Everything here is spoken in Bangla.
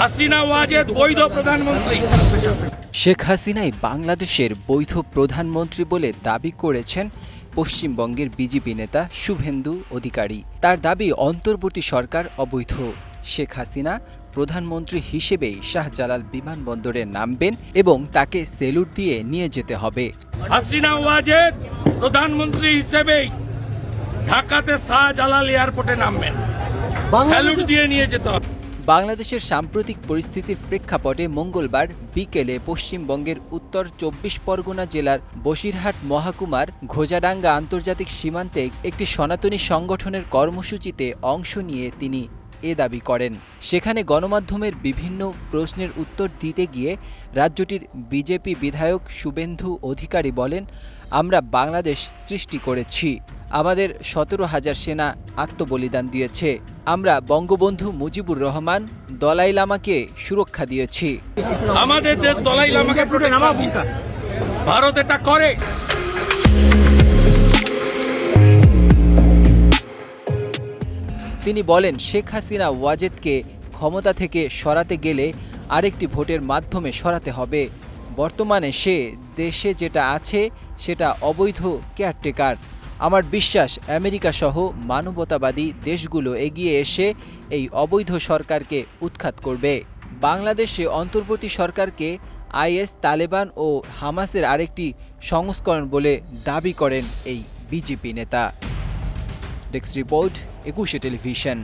হাসিনা ওয়াজেদ বৈধ প্রধানমন্ত্রী। শেখ হাসিনাই বাংলাদেশের বৈধ প্রধানমন্ত্রী বলে দাবি করেছেন পশ্চিমবঙ্গের বিজেপি নেতা শুভেন্দু অধিকারী। তার দাবি অন্তর্বর্তী সরকার অবৈধ। শেখ হাসিনা প্রধানমন্ত্রী হিসেবেই শাহজালাল বিমানবন্দরে নামবেন এবং তাকে সেলুট দিয়ে নিয়ে যেতে হবে। হাসিনা ওয়াজেদ প্রধানমন্ত্রী হিসেবেই ঢাকাতে শাহজালাল এয়ারপোর্টে নামবেন। স্যালুট দিয়ে নিয়ে যেতে হবে। বাংলাদেশের সাম্প্রতিক পরিস্থিতির প্রেক্ষাপটে মঙ্গলবার বিকেলে পশ্চিমবঙ্গের উত্তর চব্বিশ পরগনা জেলার বসিরহাট মহাকুমার ঘোজাডাঙ্গা আন্তর্জাতিক সীমান্তে একটি সনাতনী সংগঠনের কর্মসূচিতে অংশ নিয়ে তিনি এ দাবি করেন। সেখানে গণমাধ্যমের বিভিন্ন প্রশ্নের উত্তর দিতে গিয়ে রাজ্যটির বিজেপি বিধায়ক শুভেন্দু অধিকারী বলেন, আমরা বাংলাদেশ সৃষ্টি করেছি। আমাদের সতেরো হাজার সেনা আত্মবলিদান দিয়েছে। আমরা বঙ্গবন্ধু মুজিবুর রহমান দলাই লামাকে সুরক্ষা দিয়েছি। আমাদের দেশ দলাই লামাকে ভারত এটা করে। তিনি বলেন শেখ হাসিনা ওয়াজেদকে ক্ষমতা থেকে সরাতে গেলে আরেকটি ভোটের মাধ্যমে সরাতে হবে। বর্তমানে সে দেশে যেটা আছে সেটা অবৈধ কেয়ারটেকার আমার বিশ্বাস, আমেরিকা সহ মানবতাবাদী দেশগুলো এগিয়ে এসে এই অবৈধ সরকারকে উৎখাত করবে। বাংলাদেশে অন্তর্বর্তী সরকারকে আইএস, তালেবান ও হামাসের আরেকটি সংস্করণ বলে দাবি করেন এই বিজেপি নেতা। Desk report, Ekushey television.